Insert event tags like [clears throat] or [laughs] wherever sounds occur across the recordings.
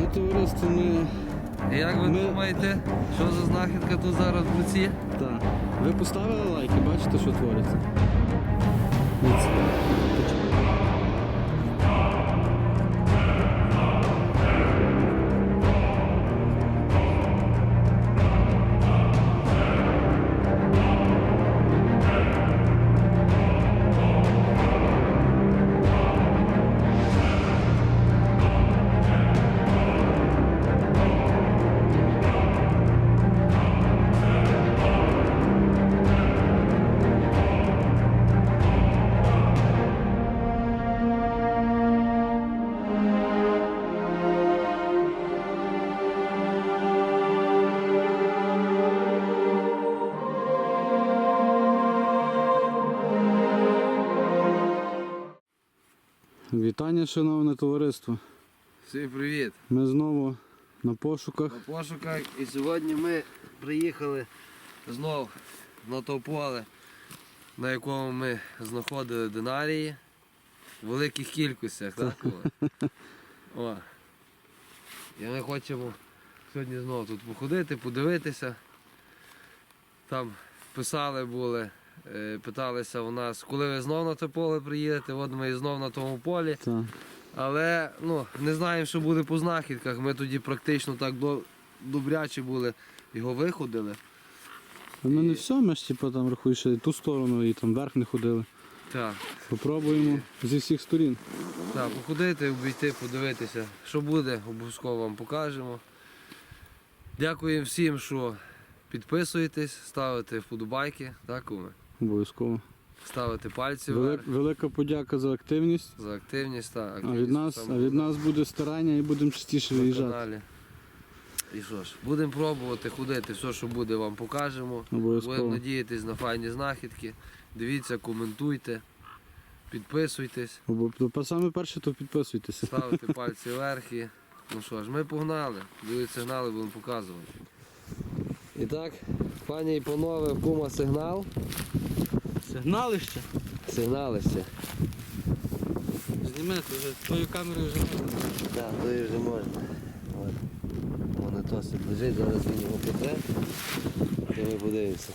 Ну, товариство, ми. Як ви Ми- думаєте, що за знахідка тут зараз в руці? Так. Ви поставили лайки, бачите, що твориться? Дивіться. Вітання, шановне товариство. Всім привіт! Ми знову на пошуках. На пошуках і сьогодні ми приїхали знов на то поле, на якому ми знаходили динарії в великих кількостях, так? О. І ми хочемо сьогодні знову тут походити, подивитися. Там писали були, питалися у нас, коли ви знов на те поле приїдете, от ми і знов на тому полі. Так. Але ну, не знаємо, що буде по знахідках. Ми тоді практично так до, добряче були, його виходили. А ми не все, ми ж типу, там рахуй, і ту сторону і там вверх не ходили. Так, Попробуємо зі всіх сторін. так, походити, обійти, подивитися. Що буде, обов'язково вам покажемо. Дякуємо всім, що підписуєтесь, ставите вподобайки, так, куме? Обов'язково. ставите пальці Вели- вверх велика подяка за активність. за активність. Так, А від нас, а від нас буде старання і будемо частіше виїжджати. І що ж, будемо пробувати ходити, все, що буде, вам покажемо. Будемо надіятись на файні знахідки. Дивіться, коментуйте, підписуйтесь, Обо- то Саме перше, то підписуйтеся. ставте [laughs] пальці вверх. І... Ну що ж, ми погнали. Дивіться сигнали, будемо показувати. І так, пані і панове, кума сигнал. Сигналище? Сигналище. Зніми, то вже твою камеру вже можна. Так, то вже можна. От. Монетос лежить, зараз він його потре. І ми подивимося.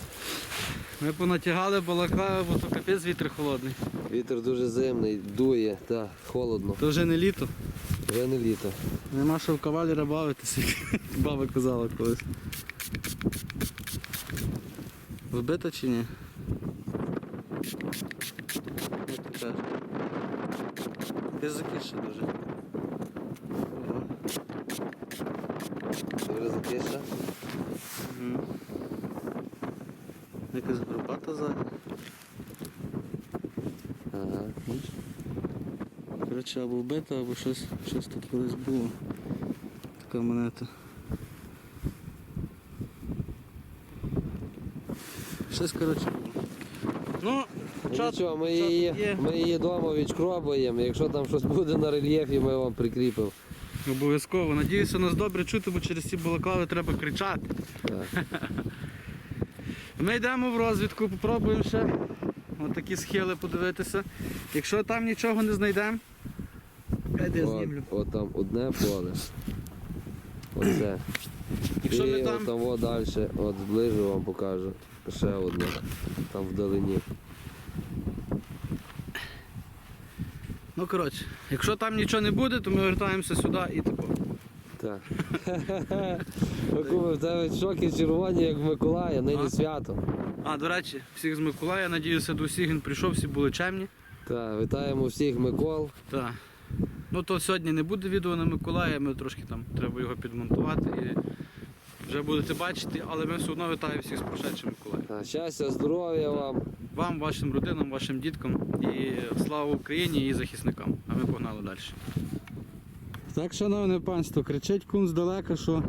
Ми понатягали балаклави, бо то капець вітер холодний. Вітер дуже зимний, дує, так, холодно. То вже не літо. Вже не літо. Нема що в кавалера бавитися, як баба казала колись. Вбито чи ні? Як ти кажеш? Ти закише дуже. Ого. Добре закиша. Мгм. Якась горбата ззаді. Ага. Коротше, або вбито, або щось, щось тут колись було. Така монета. Щось, коротше, було. Ну, Ну, Нічого, ми її, є. ми її вдома відшкробуємо. Якщо там щось буде на рельєфі, ми вам прикріпимо. Обов'язково. Надіюся, нас добре чути, бо через ці балаклави треба кричати. Так. Ми йдемо в розвідку, попробуємо ще отакі схили подивитися. Якщо там нічого не знайдемо, я От, знімлю. от там одне поле. Оце. Якщо І ми там... там. того далі, от зближу вам покажу. Ще одне. Там вдалині. Ну коротше, якщо там нічого не буде, то ми вертаємося сюди і тако. Так. [laughs] В тебе шоки червоні, як в Миколая, нині А? свято. А, до речі, всіх з Миколая, надіюся, до всіх він прийшов, всі були чемні. Так, вітаємо всіх Микол. Так. Ну то сьогодні не буде відео на Миколая, ми трошки там треба його підмонтувати і вже будете бачити, але ми все одно вітаємо всіх з прошедшим Миколаєм. Так, Щастя, здоров'я вам. Вам, вашим родинам, вашим діткам і слава Україні і захисникам. А ми погнали далі. Так, шановне панство, кричить кун здалека, що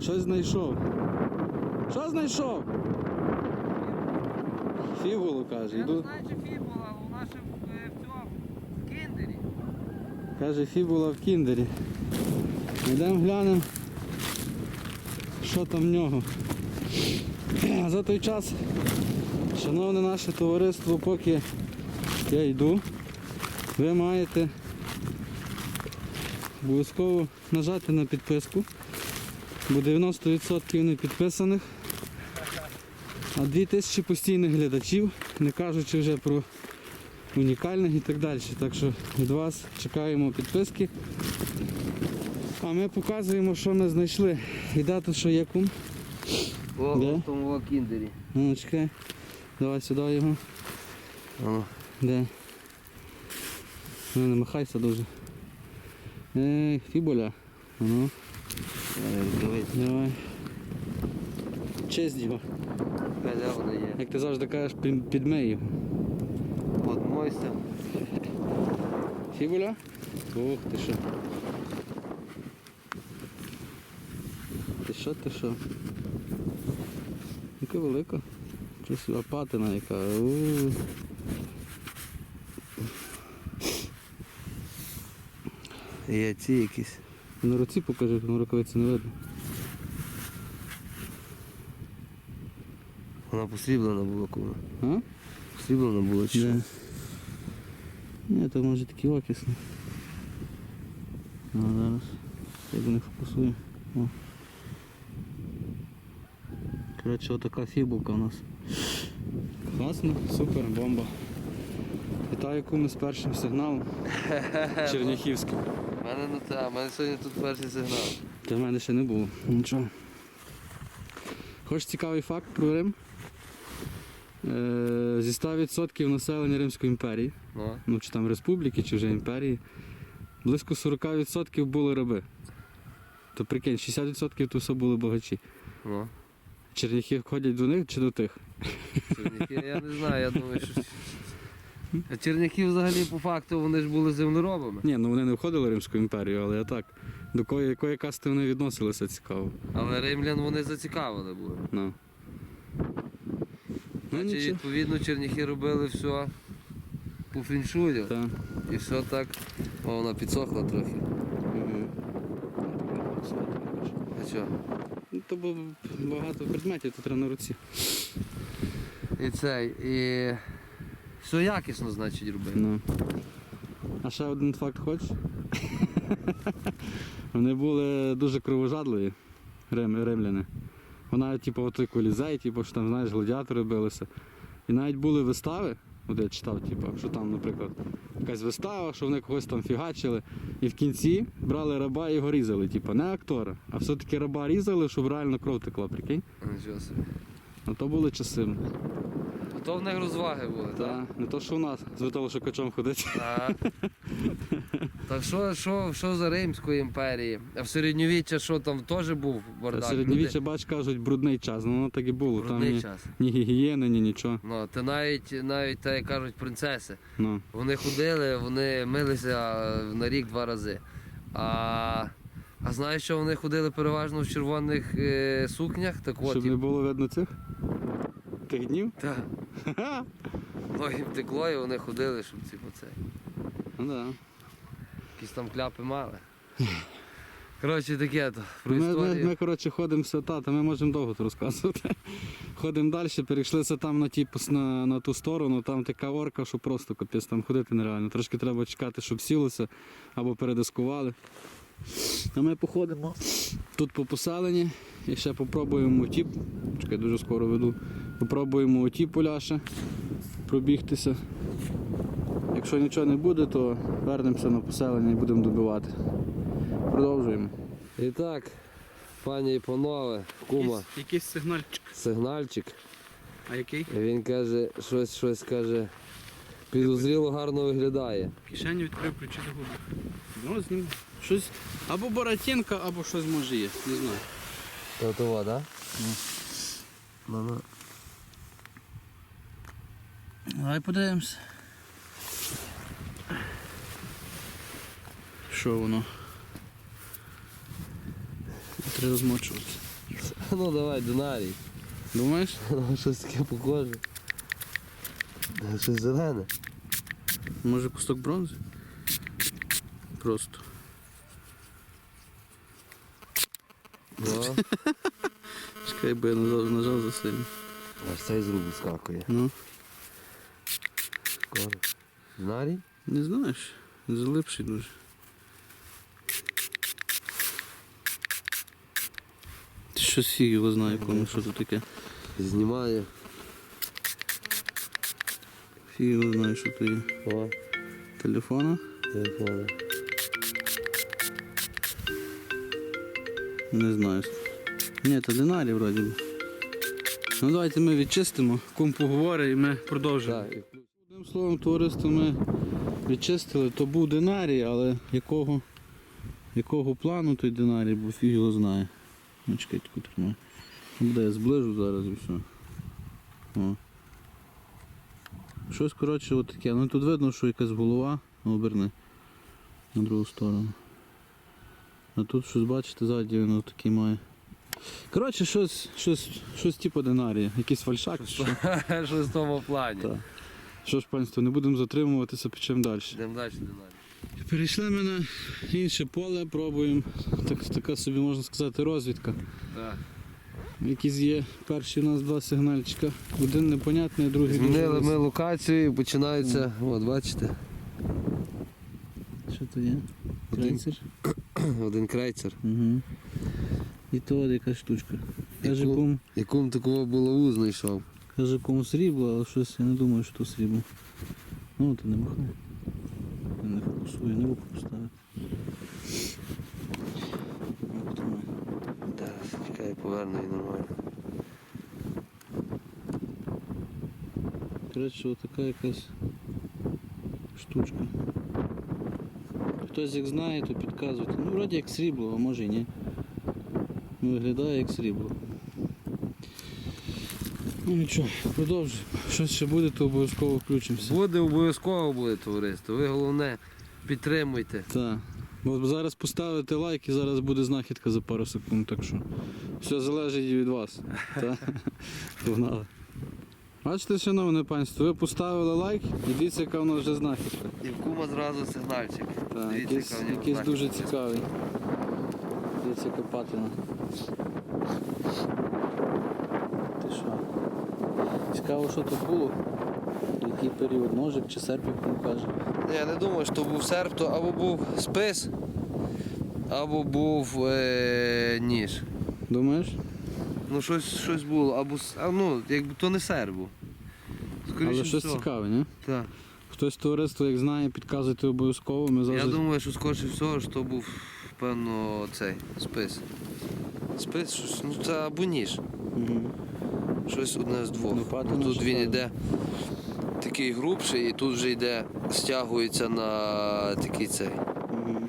щось знайшов. Що знайшов? Фігулу каже. Я не Йду. знаю, чи фібула, ще в, е, в цьому в кіндері. Каже, фібула в кіндері. Йдемо глянемо, що там в нього. За той час, шановне наше товариство, поки я йду, ви маєте обов'язково нажати на підписку, бо 90% не підписаних, а 2000 постійних глядачів, не кажучи вже про унікальних і так далі. Так що від вас чекаємо підписки. А ми показуємо, що ми знайшли. І дату, що є кум. О, Де? в тому кіндері. Ну, чекай. Давай сюди його. Де? Ну, не махайся дуже. Ей, фібуля. Ну, Давай, давай. Честь його. де є? Як ти завжди кажеш, під- підмий його. Подмойся. Фібуля? Ух, ти що. Ти що, ти що? Яка велика. Щось лопатина яка. У. Є ці якісь. На руці покажи, на рукавиці не видно. Вона посріблена була кума. А? Посріблена була чи що? Ні, то може такі окисні. Ну, зараз. Як не фокусує. О. Коротше, отака фібулка у нас. Класно, супер, бомба. Вітаю куми з першим сигналом. [laughs] Черняхівським. У мене ну та, у мене сьогодні тут перший сигнал. Та в мене ще не було. Нічого. Хочеш цікавий факт про Рим? Е, зі 100% населення Римської імперії, Ну, ну чи там республіки, чи вже імперії, близько 40% були раби. То прикинь, 60% то все були багачі. ну. Черняхи ходять до них чи до тих? Черняхи, я не знаю, я думаю, що. А черняхи взагалі по факту вони ж були землеробами. Ні, ну вони не входили в Римську імперію, але я так. До якої, якої касти вони відносилися цікаво. Але римлян вони зацікавили були. Ну. Ну, Значить, нічого. відповідно, черняхи робили все по фіншую. Так. І все так. О, вона підсохла трохи. Мгм. А що? То було багато предметів, то треба на руці. І цей. І все якісно, значить, робили. Ну. А ще один факт хочеш? [laughs] Вони були дуже кровожадливі, рим, римляни. Вона, типу, отой колізей, типу, що там, знаєш, гладіатори билися. І навіть були вистави, от я читав, типу, що там, наприклад, якась вистава, що вони когось там фігачили. І в кінці брали раба і його різали, типу, не актора, а все-таки раба різали, щоб реально кров текла, прикинь. Нічого собі. Ну то були часи. То в них розваги були, так? Та, не то, що у нас з металошукачом ходить. Так. [laughs] Так що, що, що за Римської імперії? А в середньовіччя що там теж був бардак? Середньовіччя, бач, кажуть, брудний час. Ну воно так і було. Люди- Там Брудний ні, час. ні гігієни, ні нічого. Ну, ти навіть, навіть так як кажуть, принцеси. Ну. Вони ходили, вони милися на рік два рази. А, а знаєш, що вони ходили переважно в червоних е, сукнях? Так от Щоб не було видно цих тих днів. та, ну, їм текло, і вони ходили, щоб ці оце. Ну да. Якісь там кляпи мали. Коротше, таке то. Про Ми, ми, історію. ми, коротше, ходимо все, та, та ми можемо довго то розказувати. [laughs] Ходимо далі, перейшлися там на, ті, пос- на, на ту сторону, там така орка, що просто капець, там ходити нереально. Трошки треба чекати, щоб сілося або передискували. А ми походимо тут по поселенні і ще попробуємо ті, чекай, дуже скоро веду. Попробуємо оті поля ще пробігтися. Якщо нічого не буде, то вернемося на поселення і будемо добивати. Продовжуємо. І так, пані і панове, кума, Якийсь сигнальчик. сигнальчик. А який? Він каже, щось, щось каже, підозріло гарно виглядає. Кишеню відкрив, ключі загубив. Ну, з ним щось або Боротенка, або щось може є. Не знаю. То того, так? Ну, ну. Давай подивимось. Що воно? Треба розмочуватися. ну давай, динарій. Думаєш? [laughs] Ну, щось таке похоже. Щось зелене. Може кусок бронзи? Просто. Чекай, бо я нажав, нажав за сильно. Аж цей з рук скакує. Ну. Короб. Знарій? Не знаєш. Залипший дуже. Ти що сі його знає, кому що тут таке. Знімає. Фі його знає, що то є. О, Телефона. телефони. Не знаю. Ні, це динарі вроді. Ну давайте ми відчистимо, кум поговорить і ми продовжимо. Одним словом, товариство ми відчистили, то був динарій, але якого, якого плану той динарій, бо фіг його знає. Ну, чекайте, тримаю. Буде я зближу зараз і все. О. Щось, коротше, от таке. Ну тут видно, що якась голова, оберни на другу сторону. А тут щось, бачите, ззаді воно такий має. Коротше, щось, щось, щось типу динарія, якийсь фальшак. чи що. [laughs] Щось в тому плані. Так. Що ж, панство, не будемо затримуватися, почнемо далі. Йдемо далі, далі. Перейшли ми на інше поле, пробуємо. Так, така собі можна сказати розвідка. Так. Якісь є перші у нас два сигнальчика. Один непонятний, другий Змінили ми локацію і починається, от бачите, Що то є? Крейцер? один крейцер. [clears throat] Угу. І то от якась штучка. Кум, Якому такого булаву знайшов. каже кум срібло, але щось я не думаю, що то срібло. Ну, то не махай. Не фокусує, не руку поставити. Так, чекай, поверну і нормально. Коротше, отака якась штучка. Хтось як знає, то підказуйте. Ну, вроді як срібло, а може і ні. Ну, виглядає як срібло. Ну нічого, продовжуємо. Щось ще буде, то обов'язково включимося. Буде обов'язково буде товариство. Ви головне підтримуйте. Так. Бо зараз поставите лайк і зараз буде знахідка за пару секунд, так що все залежить від вас. [laughs] Погнали. Бачите, шановне панство, ви поставили лайк і дивіться, яка в нас вже знахідка. І в кума зразу сигнальчик. Так, Дивіться, якийсь, яка в нього якийсь знахідка. дуже цікавий. Дивіться, яка патина. Ти що? Цікаво, що тут було. Який період, ножик чи серп, як він каже. Я не думаю, що був серп, то або був спис, або був е, ніж. Думаєш? Ну щось, щось було, або а, ну, якби то не серп був. Скоріше Але щось всього. цікаве, ні? Так. Хтось товариство, як знає, підказуйте обов'язково. Ми Я думаю, що скоріше всього, що був, певно, цей спис. Спис, щось, ну це або ніж. Мгм. Щось одне з двох. Лопата Бо тут він йде такий грубший і тут вже йде, стягується на такий цей. Мгм.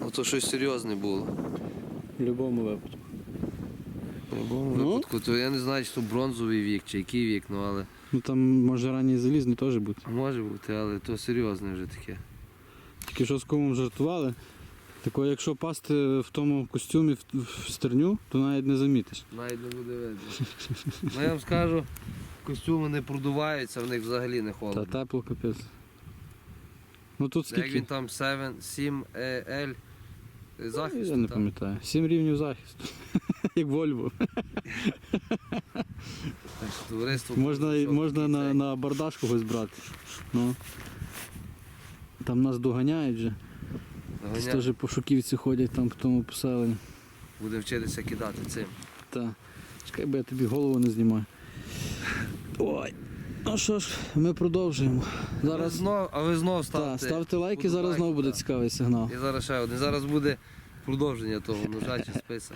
Ну то щось серйозне було. В будь-якому випадку. Будь-якому Ну? випадку, то я не знаю, чи то бронзовий вік, чи який вік, ну але Ну там може ранній залізний теж бути. може бути, але то серйозне вже таке. Тільки що з кумом жартували. Тако, якщо пасти в тому костюмі в, в стерню, то навіть не замітиш. Навіть не буде видно. Ну я вам скажу, костюми не продуваються, в них взагалі не холодно. Та тепло капець. Ну тут Як він там 7, 7 е, L захист. Я не пам'ятаю. Сім рівнів захисту. [laughs] Як Вольво. Товариство Можна, можна на, на бардаж когось брати. Ну. Там нас доганяють. Десь Доганя- теж пошуківці ходять там по тому поселенню. Буде вчитися кидати цим. Та. Чекай, бо я тобі голову не знімаю. Ой. Ну що ж, ми продовжуємо. Зараз... Зараз Знов, а ви знов та, ставте. ставте лайки, зараз знову буде так. цікавий сигнал. І зараз ще один. Зараз буде продовження того ножа чи списа.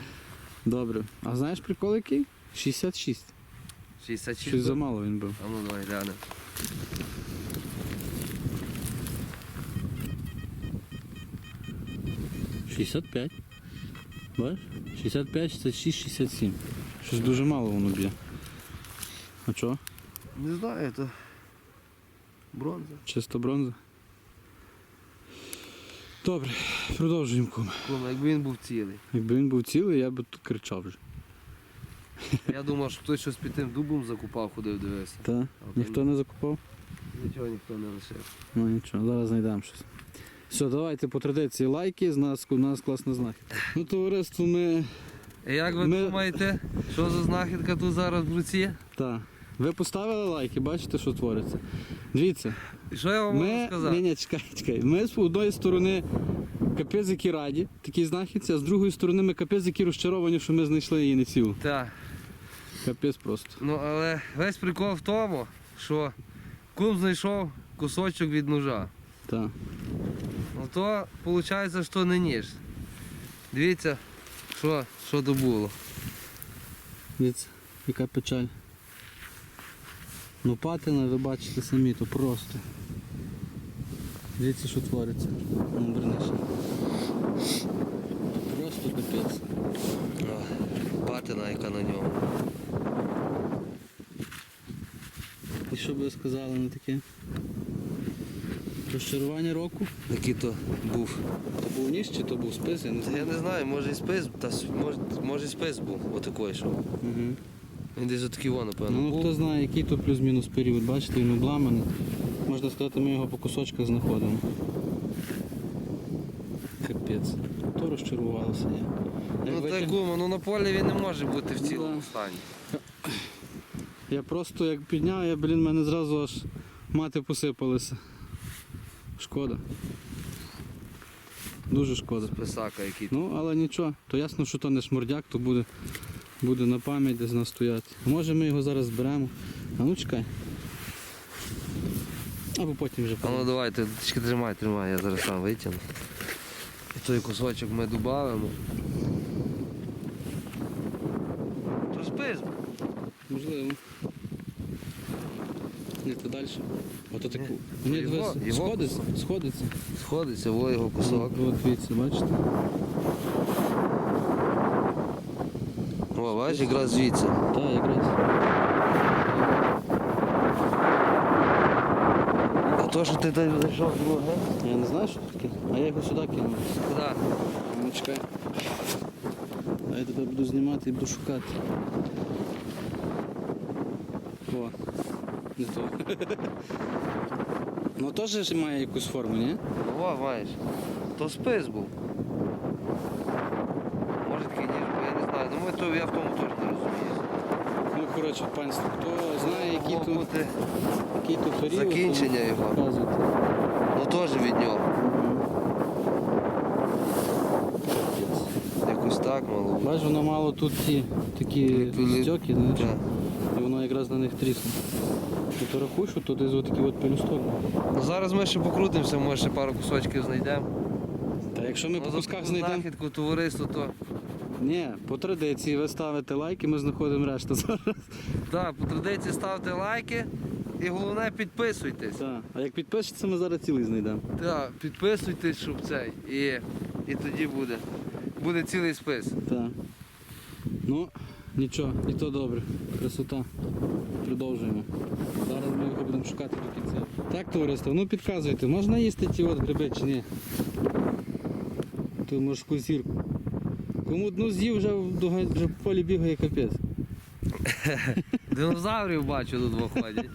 Добре. А знаєш прикол який? 66. 66. Щось замало він був. А ну давай глянемо. – 65. Бачиш? 65, 66, 67. Щось дуже мало воно б'є. А чого? Не знаю, то бронза. Чисто бронза. Добре, продовжуємо кум. Кому, якби він був цілий. Якби він був цілий, я би тут кричав вже. Я думав, що хтось щось під тим дубом закупав, ходив дивився. Та? А Ніхто не закупав? Нічого ніхто не лишив. Ну нічого, зараз знайдемо щось. Все, давайте по традиції лайки, з нас, у нас класна знахідка. Ну, товариство, ми. Як ви Ми- думаєте, що за знахідка тут зараз в руці? Та. Ви поставили лайки, бачите, що твориться. Дивіться, що я вам можу ми. сказати? Ні, ні, чекай, чекай. Ми з одної сторони капець, які раді, такі знахідці, а з другої сторони ми капець, які розчаровані, що ми знайшли її не цілу. Так. Капець просто. Ну, але весь прикол в тому, що кум знайшов кусочок від ножа. Так. Ну то виходить, що не ніж. Дивіться, що, що то було. Дивіться, яка печаль. Ну патина, ви бачите самі, то просто. Дивіться, що твориться. Ну, верніше. Просто капець. Патина, яка на ньому. І що би ви сказали на таке? Розчарування року? Який то був. То був ніж чи то був спис, я не Та Я не знаю, може і спис, та може, може і спис був, отакий йшов. Угу. Він десь отакий воно, напевно. Ну хто знає, який то плюс-мінус період, бачите, він обламаний. Можна сказати, ми його по кусочках знаходимо. Капець. То розчарувалося я. Ну так кума, ну на полі він не може бути в Ну, цілому стані. Я просто як підняв, я, блін, мене зразу аж мати посипалися. Шкода. Дуже шкода. Писака який. Ну, але нічого, то ясно, що то не шмурдяк, то буде, буде на пам'ять десь нас стояти. Може ми його зараз зберемо. А ну чекай. Або потім вже А ну давайте, тільки тримай, тримай, я зараз сам витягну. І той кусочок ми додамо. То спис. Можливо. Не то далі. Ото таку. Ні, Ні, його- дивись, його сходиться, сходиться. Сходиться, во його кусок. От дивіться, бачите? О, бачиш, якраз звідси. Так, якраз. А то, що ти зайшов друге. Я не знаю, що таке. А я його сюди кинув. Куди? Ну чекай. А я тебе буду знімати і буду шукати. О, не то. Ну теж має якусь форму, ні? О, маєш. То спис був. Може такий ніж, був, я не знаю. Ну ми то я в тому теж не розумію. Ну коротше, панство, хто знає, які Могло тут, бути який тут період, закінчення то його. показуйте. Ну теж від нього. Якось так мало бути. Бачиш, воно мало тут ті такі Пилі- стьоки, знаєш, Так. і воно якраз на них трісне. Ти то рахуй, що тут десь отакі от пелюсток. Ну зараз ми ще покрутимося, може ще пару кусочків знайдемо. Та якщо ми Ну, по за кусках таку знайдемо. знахідку товариство, то Ні, по традиції ви ставите лайки, ми знаходимо решту зараз. так, по традиції ставте лайки і головне підписуйтесь. Так. А як підпишеться, ми зараз цілий знайдемо. Так, підписуйтесь, щоб цей. І, і тоді буде. Буде цілий спис. Так. Ну, нічого, і то добре. Красота. Продовжуємо. Зараз ми його будемо шукати до кінця. Так, товариство, ну підказуйте, можна їсти ті от гриби чи ні? Ту морську зірку. Кому одну з'їв, вже, в полі бігає капець. [laughs] Динозаврів бачу тут виходять.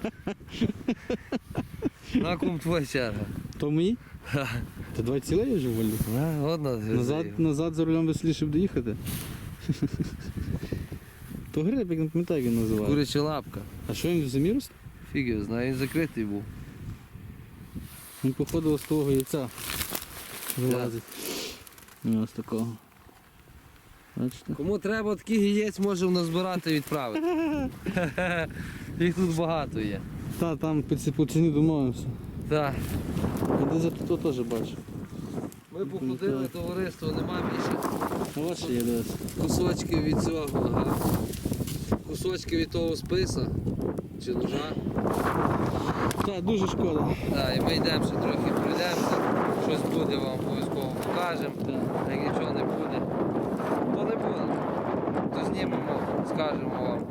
На кум твоя черга. То мій? Та давай цілий вже волі. Назад, назад за рулем веселіше б доїхати. [laughs] То гриб, як не пам'ятаю, як він називає. Куряча лапка. А що він в росте? Фіг його знає, він закритий був. Він походу з того яйця вилазить. Ось такого. Кому треба такий яєць, може в нас збирати і відправити. [laughs] Їх тут багато є. Та, там по ціні домовимося. Так. Десь я тут теж бачу. Ми походили, товариство, нема більше. Ось є десь. Кусочки від цього, ага. Кусочки від того списа чи ножа. Так, дуже шкода. Так, і ми йдемо ще трохи пройдемося. Щось буде вам обов'язково покажемо. Так. Як нічого не буде, то не буде. То знімемо, скажемо вам.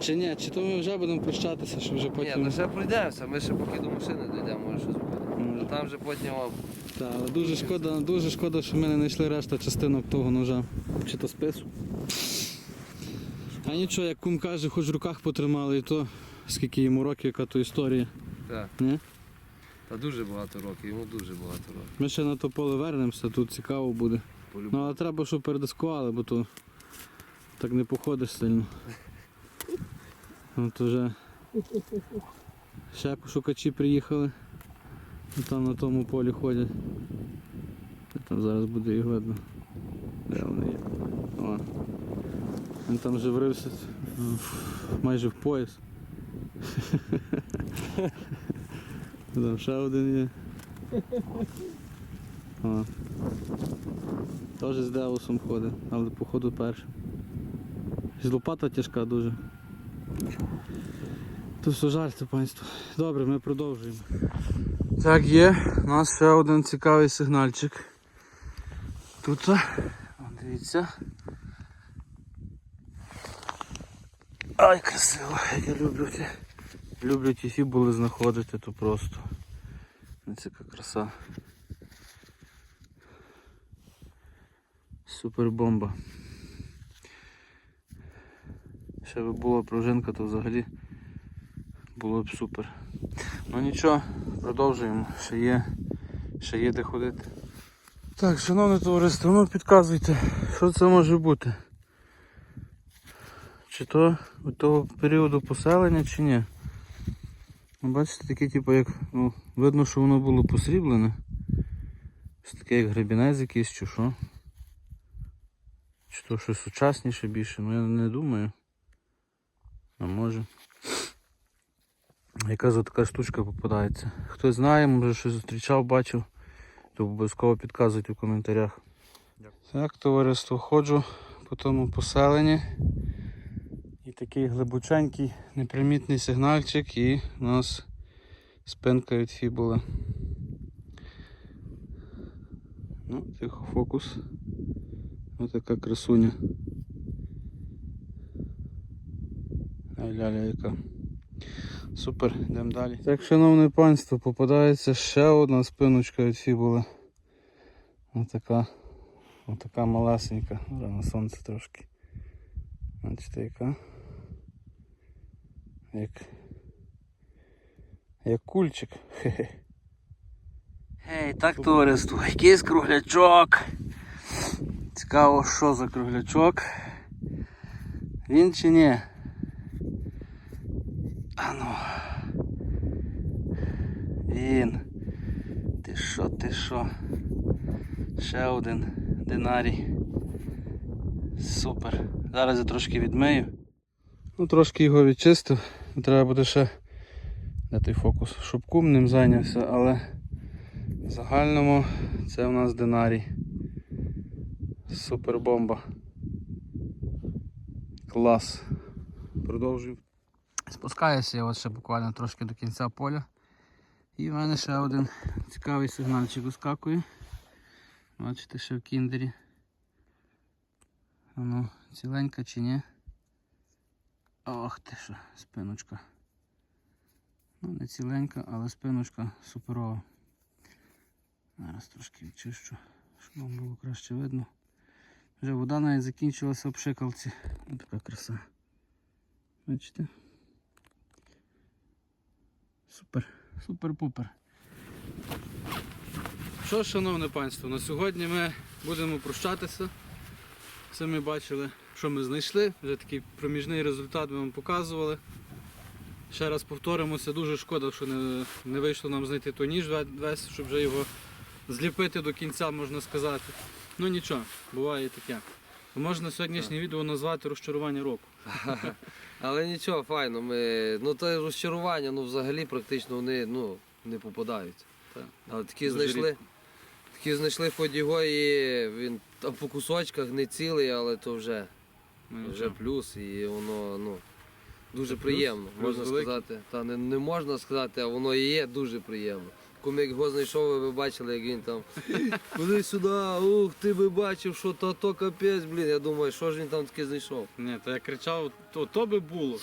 Чи ні, чи то ми вже будемо прощатися, що вже Ні, потім. ну ще пройдемося, ми ще поки до машини дійдемо, може щось буде. Може. А там вже потім вам. Так, але дуже шкода, дуже шкода, що ми не знайшли решта частинок того ножа. Чи то спису. А нічого, як кум каже, хоч в руках потримали, і то скільки йому років, яка то історія. Так. Ні? Та дуже багато років, йому дуже багато років. Ми ще на то поле вернемося, тут цікаво буде. Ну але треба, щоб передискували, бо то так не походиш сильно. От вже ще шукачі приїхали. Там на тому полі ходять. Там зараз буде їх видно. Де вони є? О. Він там вже врився майже в пояс. [laughs] Там ще один є. О. Теж з Деусом ходить, але походу першим. Лопата тяжка дуже. То все жарти, панство. Добре, ми продовжуємо. Так, є. У нас ще один цікавий сигнальчик. Тут. Дивіться. Ай, красиво, я люблю ті. Люблю ті фібули знаходити, то просто. Ось яка краса. Супер бомба. Ще би була пружинка, то взагалі було б супер. Ну нічого, продовжуємо. Ще є, ще є де ходити. Так, шановне товариство, ну підказуйте, що це може бути. Чи то від того періоду поселення, чи ні. Ну, бачите, таке, типу, як, ну, видно, що воно було посріблене. Ось таке як гребінець якийсь чи що. Чи то щось сучасніше більше, ну я не думаю. А може. Яка за така штучка попадається. Хтось знає, може щось зустрічав, бачив, то обов'язково підказуйте в коментарях. Так, товариство, ходжу по тому поселенні. І такий глибоченький непримітний сигнальчик і у нас спинка від фібули. Ну, тихо фокус. Ось така красуня. Ай, ляля яка. Супер, йдемо далі. Так, шановне панство, попадається ще одна спиночка від фібули. Отака. Отака малесенька. На сонце трошки. Бачите, яка. Як. Як кульчик. Хе-хе. Гей, так, товариство, якийсь круглячок. Цікаво, що за круглячок. Він чи ні? Ану. Він. Ти що, ти що? Ще один динарій. Супер. Зараз я трошки відмию. Ну, трошки його відчистив. Треба буде ще той фокус. Шубком ним зайнявся, але в загальному це у нас динарій. Супер бомба. Клас. Продовжуємо. Спускаюся я от ще буквально трошки до кінця поля. І в мене ще один цікавий сигнальчик вискакує. Бачите, ще в кіндері. Воно ціленька чи ні? Ох ти що, спиночка. Ну, не ціленька, але спиночка суперова. Зараз трошки відчищу, щоб вам було краще видно. Вже вода навіть закінчилася в пшикалці. Ось така краса. Бачите? Супер, супер-пупер. Що, ж, шановне панство, на сьогодні ми будемо прощатися. Самі бачили, що ми знайшли. Вже такий проміжний результат ми вам показували. Ще раз повторимося, дуже шкода, що не, не вийшло нам знайти той ніж весь, щоб вже його зліпити до кінця, можна сказати. Ну нічого, буває таке. Можна сьогоднішнє відео назвати розчарування року. Але нічого, файно. Ми... Ну то розчарування, ну взагалі практично вони ну, не попадають. Так. Але такі Дуже знайшли. рідко. Такі знайшли його і він там по кусочках не цілий, але то вже, Ну, вже нічого. плюс і воно ну, дуже Це плюс? приємно, Плюс можна великий? сказати. Та не, не можна сказати, а воно і є дуже приємно. Коли його знайшов, ви б бачили, як він там. [laughs] Куди сюди, ух, ти би бачив, що то, то капець, блін. Я думаю, що ж він там таке знайшов. Ні, то я кричав, то, то би було.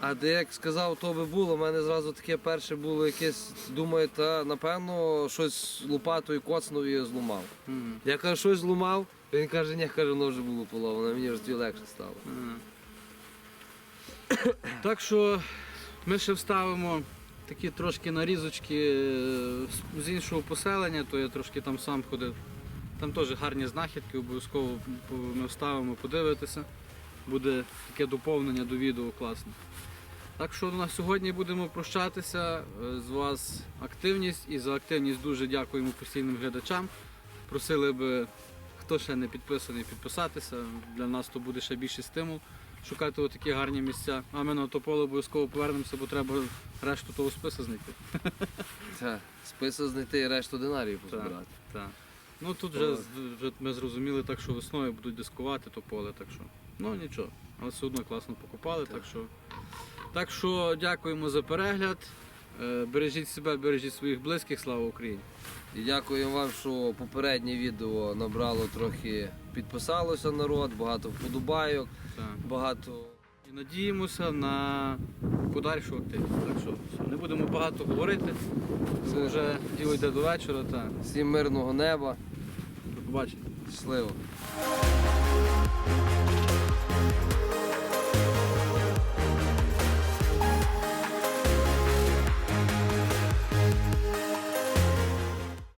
А ти як сказав, то би було, у мене зразу таке перше було якесь, думаю, та напевно щось лопатою коцнув і зламав. М, Я кажу, щось зламав, він каже, ні, каже, воно вже було половано, мені вже тоді легше стало. м. Так що ми ще вставимо такі трошки нарізочки е, з- іншого поселення, то я трошки там сам ходив. Там теж гарні знахідки, обов'язково ми вставимо, подивитися. Буде таке доповнення до відео класне. Так що на сьогодні будемо прощатися. Е, З вас активність і за активність дуже дякуємо постійним глядачам. Просили би, хто ще не підписаний, підписатися. Для нас то буде ще більший стимул шукати такі гарні місця. А ми на тополе обов'язково повернемося, бо треба решту того спису знайти. [laughs] Це список знайти і решту динарію позбирати. Так. Ну тут вже, вже ми зрозуміли так, що весною будуть дискувати то поле, так що. Ну нічого. Але все одно класно покупали, так що. Так що дякуємо за перегляд. Е, Бережіть себе, бережіть своїх близьких, слава Україні! І дякую вам, що попереднє відео набрало трохи, підписалося народ, багато вподобайок, Так. багато. І надіємося на подальшу активність. Так що все, не будемо багато говорити. Це вже діло йде до вечора. Та. Всім мирного неба, До побачення. щасливо.